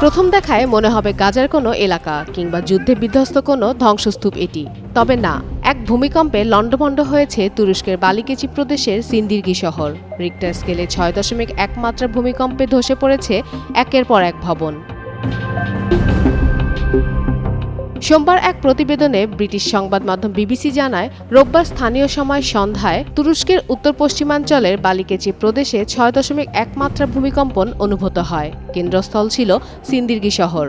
প্রথম দেখায় মনে হবে গাজার কোনো এলাকা কিংবা যুদ্ধে বিধ্বস্ত কোনো ধ্বংসস্তূপ এটি। তবে না, এক ভূমিকম্পে লণ্ডভণ্ড হয়েছে তুরস্কের বালিকেচি প্রদেশের সিন্দিরগি শহর। রিক্টার স্কেলে ছয় দশমিক এক মাত্রা ভূমিকম্পে ধসে পড়েছে একের পর এক ভবন। সোমবার এক প্রতিবেদনে ব্রিটিশ সংবাদ মাধ্যম বিবিসি জানায়, রোববার স্থানীয় সময় সন্ধ্যায় তুরস্কের উত্তর পশ্চিমাঞ্চলের বালিকেচি প্রদেশে ছয় দশমিক এক মাত্রা ভূমিকম্পন অনুভূত হয়। কেন্দ্রস্থল ছিল সিন্দিরগি শহর।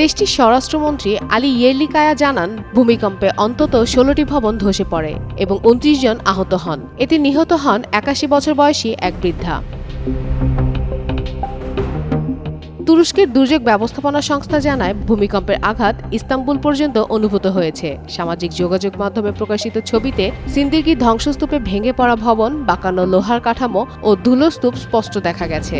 দেশটির স্বরাষ্ট্রমন্ত্রী আলী ইয়েরলিকায়া জানান, ভূমিকম্পে অন্তত ষোলোটি ভবন ধসে পড়ে এবং উনত্রিশ জন আহত হন। এতে নিহত হন একাশি বছর বয়সী এক বৃদ্ধা। তুরস্কের দুর্যোগ ব্যবস্থাপনা সংস্থা জানায়, ভূমিকম্পের আঘাত ইস্তাম্বুল পর্যন্ত অনুভূত হয়েছে। সামাজিক যোগাযোগ মাধ্যমে প্রকাশিত ছবিতে সিন্দিরগি ধ্বংসস্তূপে ভেঙে পড়া ভবন, বাঁকানো লোহার কাঠামো ও ধুলোস্তূপ স্পষ্ট দেখা গেছে।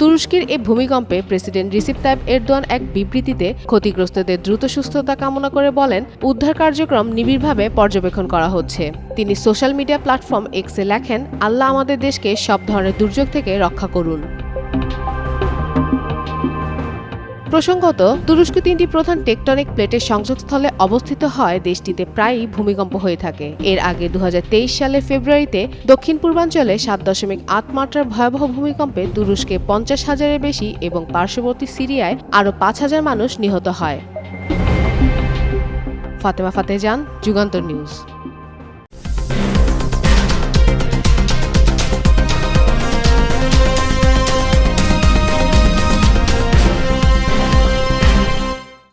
তুরস্কের এই ভূমিকম্পে প্রেসিডেন্ট রিসিপ তাইব এরদোয়ান এক বিবৃতিতে ক্ষতিগ্রস্তদের দ্রুত সুস্থতা কামনা করে বলেন, উদ্ধার কার্যক্রম নিবিড়ভাবে পর্যবেক্ষণ করা হচ্ছে। তিনি সোশ্যাল মিডিয়া প্ল্যাটফর্ম এক্সে লেখেন, আল্লাহ আমাদের দেশকে সব ধরনের দুর্যোগ থেকে রক্ষা করুন। প্রসঙ্গত, তুরস্ক তিনটি প্রধান টেকটনিক প্লেটের সংযোগস্থলে অবস্থিত হয় দেশটিতে প্রায়ই ভূমিকম্প হয়ে থাকে। এর আগে দু সালের ফেব্রুয়ারিতে দক্ষিণ পূর্বাঞ্চলে সাত দশমিক আট মাত্রার ভয়াবহ ভূমিকম্পে তুরস্কে পঞ্চাশ হাজারের বেশি এবং পার্শ্ববর্তী সিরিয়ায় আরও পাঁচ হাজার মানুষ নিহত হয়। ফাতেমা ফাতেজান, যুগান্তর নিউজ।